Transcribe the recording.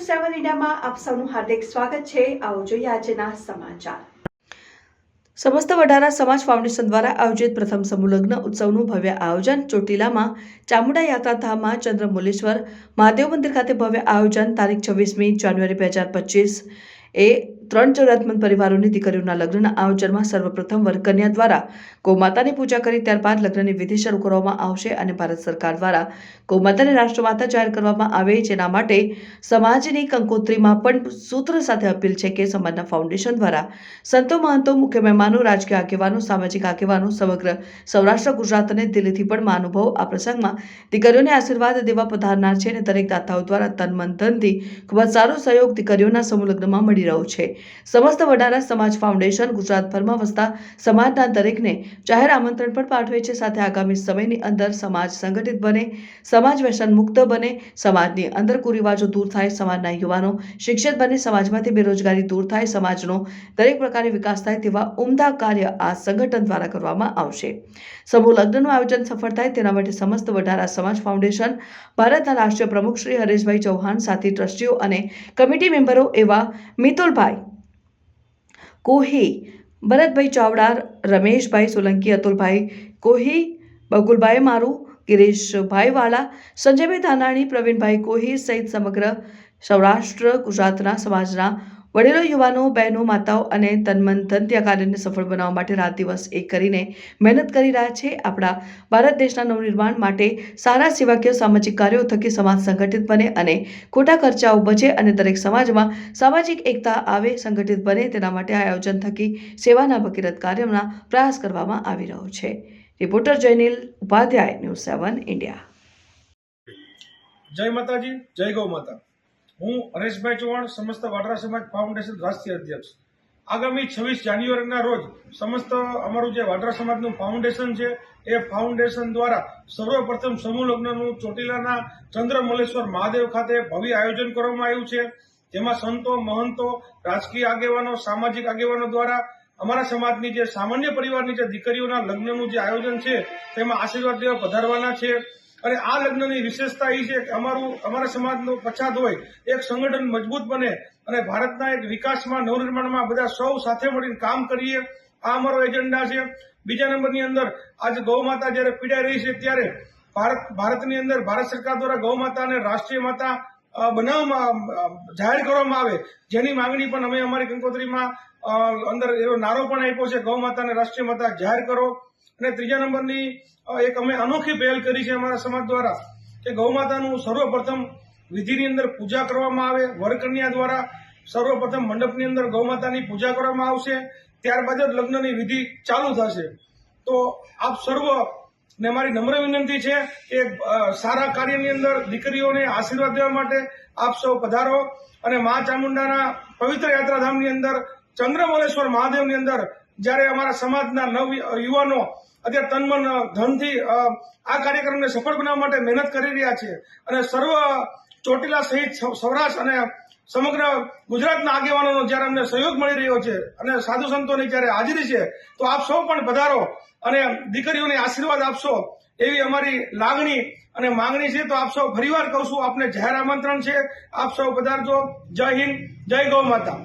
સેવન ઇન્ડિયામાં આપ સૌનું હાર્દિક સ્વાગત છે. આવો જોઈએ આજના સમાચાર. સમસ્ત વડારા સમાજ ફાઉન્ડેશન દ્વારા આયોજિત પ્રથમ સમૂહલગ્ન ઉત્સવનું ભવ્ય આયોજન ચોટીલામાં ચામુંડા યાત્રાધામમાં ચંદ્રમુલેશ્વર મહાદેવ મંદિર ખાતે ભવ્ય આયોજન તારીખ છવ્વીસમી જાન્યુઆરી બે હજાર પચીસ એ ત્રણ જરૂરિયાતમંદ પરિવારોની દીકરીઓના લગ્નના આયોજનમાં સર્વપ્રથમ વરકન્યા દ્વારા ગૌમાતાની પૂજા કરી, ત્યારબાદ લગ્નની વિધિ શરૂ કરવામાં આવશે અને ભારત સરકાર દ્વારા ગૌમાતાને રાષ્ટ્રમાતા જાહેર કરવામાં આવે, જેના માટે સમાજની કંકોત્રીમાં પણ સૂત્ર સાથે અપીલ છે કે સમાજના ફાઉન્ડેશન દ્વારા સંતો, મહંતો, મુખ્ય મહેમાનો, રાજકીય આગેવાનો, સામાજિક આગેવાનો, સમગ્ર સૌરાષ્ટ્ર, ગુજરાત અને દિલ્હીથી પણ મહાનુભાવ આ પ્રસંગમાં દીકરીઓને આશીર્વાદ દેવા પધારનાર છે અને દરેક દાતાઓ દ્વારા તન, મન, ધનથી ખૂબ જ સારો સહયોગ દીકરીઓના સમૂહ લગ્નમાં મળી રહ્યો છે. સમસ્ત વડારા સમાજ ફાઉન્ડેશન ગુજરાતભરમાં વસતા સમાજના દરેકને જાહેર આમંત્રણ પણ પાઠવે છે. સાથે આગામી સમયની અંદર સમાજ સંગઠિત બને, સમાજ વ્યસન મુક્ત બને, સમાજની અંદર કુરિવાજો દૂર થાય, સમાજના યુવાનો શિક્ષિત બને, સમાજમાંથી બેરોજગારી દૂર થાય, સમાજનો દરેક પ્રકારે વિકાસ થાય તેવા ઉમદા કાર્ય આ સંગઠન દ્વારા કરવામાં આવશે. સમૂહ લગ્નનું આયોજન સફળ થાય તેના માટે સમસ્ત વડારા સમાજ ફાઉન્ડેશન, ભારતના રાષ્ટ્રીય પ્રમુખ શ્રી હરેશભાઈ ચૌહાણ સાથી ટ્રસ્ટીઓ અને કમિટી મેમ્બરો એવા મિતુલભાઈ કોહી, ભરતભાઈ ચાવડા રમેશભાઈ સોલંકી, અતુલભાઈ કોહી, બગુલભાઈ મારુ, ગિરીશભાઈ વાળા સંજયભાઈ ધાનાણી, પ્રવીણભાઈ કોહી સહિત સમગ્ર સૌરાષ્ટ્ર, ગુજરાતના સમાજના વડીલો યુવાનો, બહેનો, માતાઓ અને તનમન ધનથી આ કાર્યને સફળ બનાવવા માટે રાત દિવસ એક કરીને મહેનત કરી રહ્યા છે. આપણા ભારત દેશના નવનિર્માણ માટે સારા સેવાકીય સામાજિક કાર્યો થકી સમાજ સંગઠિત બને અને ખોટા ખર્ચાઓ બચે અને દરેક સમાજમાં સામાજિક એકતા આવે, સંગઠિત બને તેના માટે આયોજન થકી સેવાના ભગીરથ કાર્યના પ્રયાસ કરવામાં આવી રહ્યો છે. Reporter Jaynil Upadhyay, news seven, India. જય માતાજી, જય ગૌ માતા. હું હરેશભાઈ ચૌહાણ, સમસ્ત વાડરા સમાજ ફાઉન્ડેશન રાષ્ટ્રીય અધ્યક્ષ. આગામી છવ્વીસ જાન્યુઆરીના રોજ સમસ્ત અમારું જે વાડરા સમાજનું ફાઉન્ડેશન છે, એ ફાઉન્ડેશન દ્વારા સર્વપ્રથમ સમૂહ લગ્નનું ચોટીલાના ચંદ્રમલેશ્વર મહાદેવ ખાતે ભવ્ય આયોજન કરવામાં આવ્યું છે. જેમાં સંતો, મહંતો, રાજકીય આગેવાનો, સામાજિક આગેવાનો દ્વારા અમારા સમાજની જે સામાન્ય પરિવારની જે દીકરીઓના લગ્નનું જે આયોજન છે, તેમાં આશીર્વાદ દેવા પધારવાના છે. અને આ લગ્નની વિશેષતા એ છે કે અમારું, અમારા સમાજનો પછાત હોય, એક સંગઠન મજબૂત બને અને ભારતના એક વિકાસમાં, નવનિર્માણમાં બધા સૌ સાથે મળીને કામ કરીએ. આ અમારો એજન્ડા છે. બીજા નંબરની અંદર આજે ગૌ માતા જ્યારે પીડાઈ રહી છે ત્યારે ભારત, ભારતની અંદર ભારત સરકાર દ્વારા ગૌ માતાને રાષ્ટ્રીય માતા બનાવવામાં જાહેર કરવામાં આવે. જેની માંગણી પણ અમે અમારી કંકોત્રીમાં અંદર એવો નારો પણ આપ્યો છે, ગૌ માતાને રાષ્ટ્રીય માતા જાહેર કરો. અને ત્રીજા નંબરની એક અમે અનોખી પહેલ કરી છે અમારા સમાજ દ્વારા, કે ગૌમાતાનું સર્વપ્રથમ વિધિની અંદર પૂજા કરવામાં આવે, વરકન્યા દ્વારા સર્વપ્રથમ મંડપની અંદર ગૌમાતાની પૂજા કરવામાં આવશે, ત્યારબાદ જ લગ્નની વિધિ ચાલુ થશે. તો આપ સર્વ, ને મારી નમ્ર વિનંતી છે કે સારા કાર્યની અંદર દીકરીઓને આશીર્વાદ દેવા માટે આપ સૌ પધારો, અને મા ચામુંડાના પવિત્ર યાત્રાધામની અંદર ચંદ્રમલેશ્વર મહાદેવની અંદર જ્યારે અમારા સમાજના નવ યુવાનો અત્યારે તનમન ધનથી આ કાર્યક્રમને સફળ બનાવવા માટે મહેનત કરી રહ્યા છે અને સર્વ ચોટીલા સહિત સૌરાષ્ટ્ર અને સમગ્ર ગુજરાતના આગેવાનોનો જ્યારે અમને સહયોગ મળી રહ્યો છે અને સાધુ સંતોની જ્યારે હાજરી છે, તો આપ સૌ પણ પધારો અને દીકરીઓને આશીર્વાદ આપશો એવી અમારી લાગણી અને માંગણી છે. તો આપ સૌ ફરીવાર કહું છું, આપને જાહેર આમંત્રણ છે. આપ સૌ પધારજો. જય હિન્દ, જય ગૌ માતા.